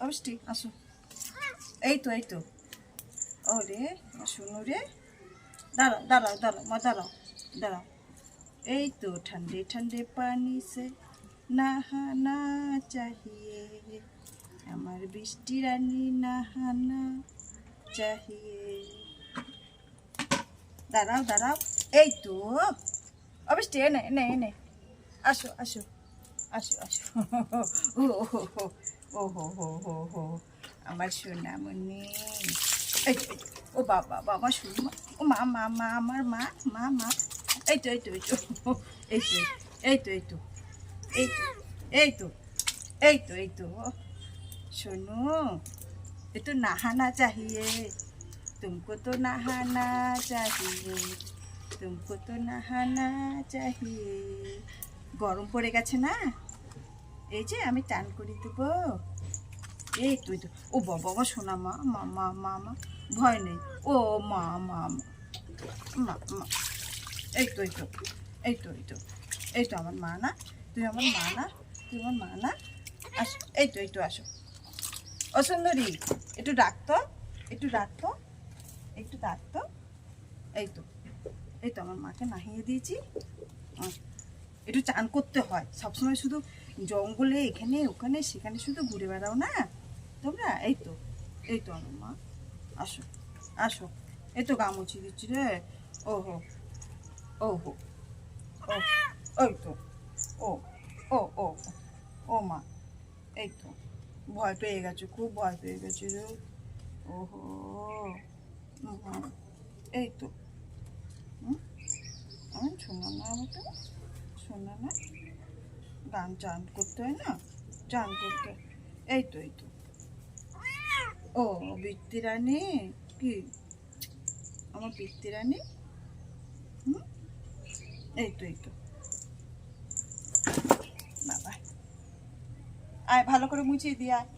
অবশ্যই, আসো। এই তো এই তো। ও রে শুনো রে দাঁড়াও দাঁড়াও দাঁড়াও, মা, দাঁড়াও দাঁড়াও। এই তো ঠান্ডে ঠান্ডে পানি সে নহানা চাহিয়ে। আমার বৃষ্টি রানী নহানা চাহিয়ে। দাঁড়াও দাঁড়াও। এই তো। অবশ্যই, এনে এনে এনে। আসো আসো। আসো আসো ও হো হো ও হো হো হো হো আমার সোনামণি এই তো, এই তো, ও বাবা বাবা শুনো ও মা মা মা আমার মা মা মা এই তো এই তো এই তো এই তো এই তো এই তো এই তো এই তো এই তো এই তো শোনো ये तो नहाना चाहिए तुमको तो नहाना चाहिए तुमको तो नहाना चाहिए গরম পড়ে গেছে না? এই যে আমি টান করে দেবো। এই তুই তো ও বাবা শোনা মা মা মা মা মা, ভয় নেই। ও মা মা মা মা এই তো এই তো এই তো এই তো এই তো আমার মা না। তুই আমার মা না, তুই আমার মা না। আসো, এই তো এই তো, আসো। ও সুন্দরী, একটু ডাকতো একটু ডাকতো একটু ডাকতো এই তো এই তো আমার মাকে নাহিয়ে দিয়েছি। একটু চান করতে হয়। সবসময় শুধু জঙ্গলে এখানে, ওখানে, সেখানে শুধু ঘুরে বেড়াও না? তোমরা? এই তো এই তো আমার মা। আসো আসো। এই তো গা মুছিয়ে দিচ্ছি রে। ও হো ও ওই তো। ও ও ও ও মা, এই তো। ভয় পেয়ে গেছে, খুব ভয় পেয়ে গেছে রে। ওহো এই তো। হুম? আমার শোনা না আমাকে? শোনা না? গান চান করতে হয় না? চান করতে। এই তো এই তো। ও বৃত্তি রানী? কি? আমার বৃত্তি রানী? হুম? এই তো এই তো। বাবা আয়, ভালো করে মুছিয়ে দিয়ে আয়।